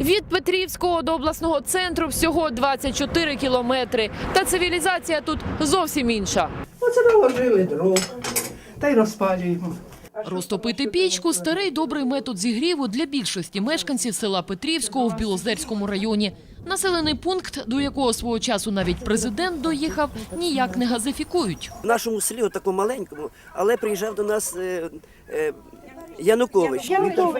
Від Петрівського до обласного центру всього 24 кілометри. Та цивілізація тут зовсім інша. Оце наложили дров та й розпалюємо. Розтопити пічку старий добрий метод зігріву для більшості мешканців села Петрівського в Білозерському районі. Населений пункт, до якого свого часу навіть президент доїхав, ніяк не газифікують. В нашому селі, такому маленькому, але приїжджав до нас е, Янукович. Він там-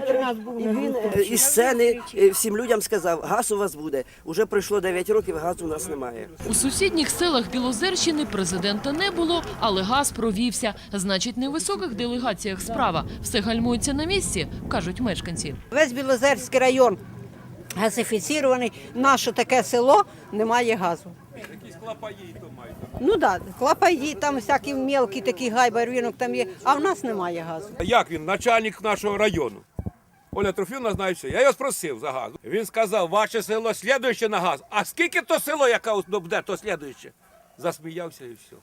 і він е, із сцени е, всім людям сказав, газ у вас буде. Уже пройшло 9 років, газу у нас немає. У сусідніх селах Білозерщини президента не було, але газ провівся. Значить, не в високих делегаціях справа. Все гальмується на місці, кажуть мешканці. Весь Білозерський район газифіцірований. Наше таке село немає газу. Клапаї то мають. Ну так, да, клапаї, там всякі мелкі такі гайба, ринок там є, а в нас немає газу. Як він, начальник нашого району? Оля Трофівна знає все. Я його спросив за газ. Він сказав, ваше село слідуюче на газ. А скільки то село, яке буде, то слідуюче? Засміявся і все.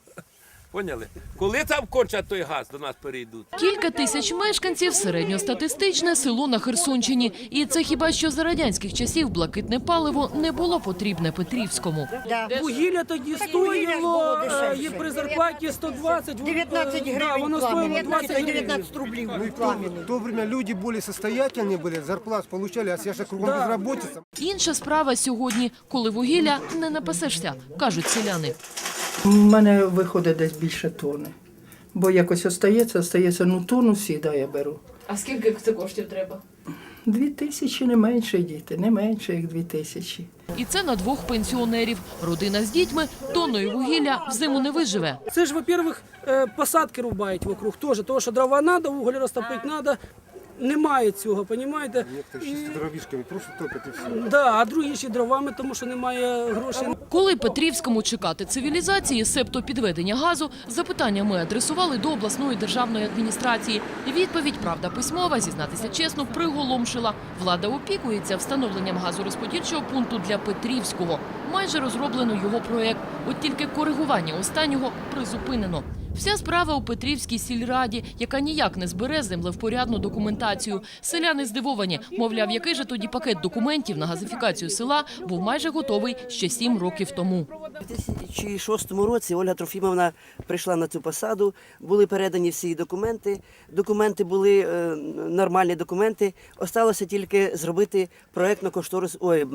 Поняли? Коли там кончать той газ, до нас перейдуть. Кілька тисяч мешканців середньостатистичне село на Херсонщині. І це хіба що за радянських часів блакитне паливо не було потрібне Петрівському. Вугілля тоді стоїло е, і при зарплаті 120. 19 да, гривень воно стоїло 20 гривень. 19 рублів Ну, в то, время люди более состоятельные были, зарплат получали, а же кругом безработица. Інша справа сьогодні, коли вугілля не напасешся, кажуть селяни. У мене виходить десь більше тони. Бо якось остається, остається, ну тонну всіда я беру. А скільки це коштів треба? Дві тисячі не менше діти, не менше як дві тисячі. І це на двох пенсіонерів. Родина з дітьми тонною вугілля взиму не виживе. Це ж, во-первых, е, посадки рубають вокруг теж, тому що дрова треба, уголь розтопити треба. Немає цього, розумієте? Некоторые чисто дровишками просто топят и все. Да, а другі ще дровами, тому що немає грошей. Коли Петрівському чекати цивілізації, себто підведення газу, запитання ми адресували до обласної державної адміністрації. Відповідь, правда, письмова, зізнатися чесно, приголомшила. Влада опікується встановленням газорозподільчого пункту для Петрівського. Майже розроблено його проект. От тільки коригування останнього призупинено. Вся справа у Петрівській сільраді, яка ніяк не збере землевпорядну документацію. Селяни здивовані. Мовляв, який же тоді пакет документів на газифікацію села був майже готовий ще сім років тому. У 2006 році Ольга Трофімовна прийшла на цю посаду, були передані всі документи. Документи були е, нормальні документи. Осталося тільки зробити проєктно кошторис ой,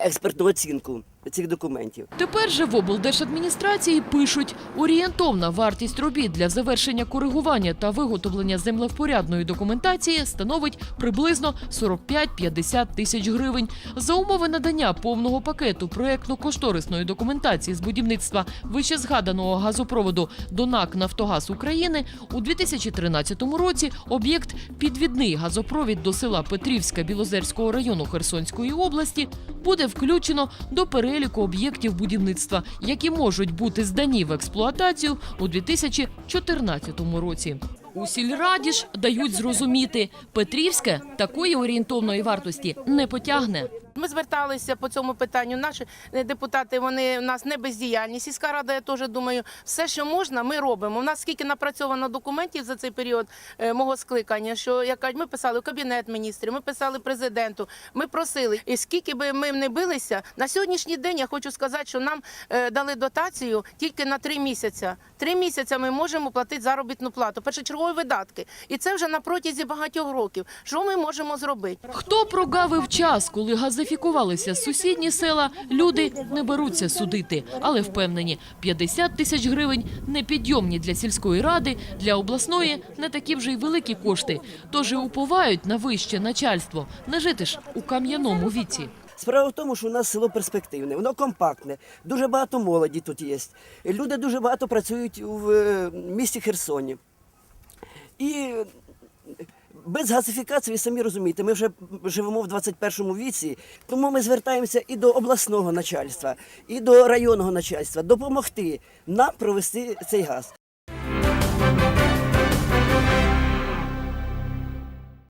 експертну оцінку цих документів. Тепер же в облдержадміністрації пишуть, орієнтовна вартість робіт для завершення коригування та виготовлення землевпорядної документації становить приблизно 45-50 тисяч гривень. За умови надання повного пакету проєктно-кошторисної документації з будівництва вищезгаданого газопроводу до НАК «Нафтогаз України» у 2013 році об'єкт підвідний газопровід до села Петрівська Білозерського району Херсонської області буде включено до переліку об'єктів будівництва, які можуть бути здані в експлуатацію у 2014 році. У сільраді ж дають зрозуміти, Петрівське такої орієнтовної вартості не потягне. Ми зверталися по цьому питанню. Наші е, депутати вони у нас не бездіяльні. Сільська рада, я теж думаю, все, що можна, ми робимо. У нас скільки напрацьовано документів за цей період е, мого скликання, що кажуть, ми писали в кабінет міністрів, ми писали президенту, ми просили. І скільки би ми не билися, на сьогоднішній день я хочу сказати, що нам е, дали дотацію тільки на три місяці. Три місяці ми можемо платити заробітну плату, першочергові видатки. І це вже на протязі багатьох років. Що ми можемо зробити? Хто прогавив час, коли газифікувалися сусідні села, люди не беруться судити, але впевнені, 50 тисяч гривень непідйомні для сільської ради, для обласної не такі вже й великі кошти. Тож і уповають на вище начальство. Не жити ж у кам'яному віці. Справа в тому, що у нас село перспективне, воно компактне, дуже багато молоді тут є. Люди дуже багато працюють в е, місті Херсоні. І без газифікації, самі розумієте, ми вже живемо в 21 віці, тому ми звертаємося і до обласного начальства, і до районного начальства допомогти нам провести цей газ.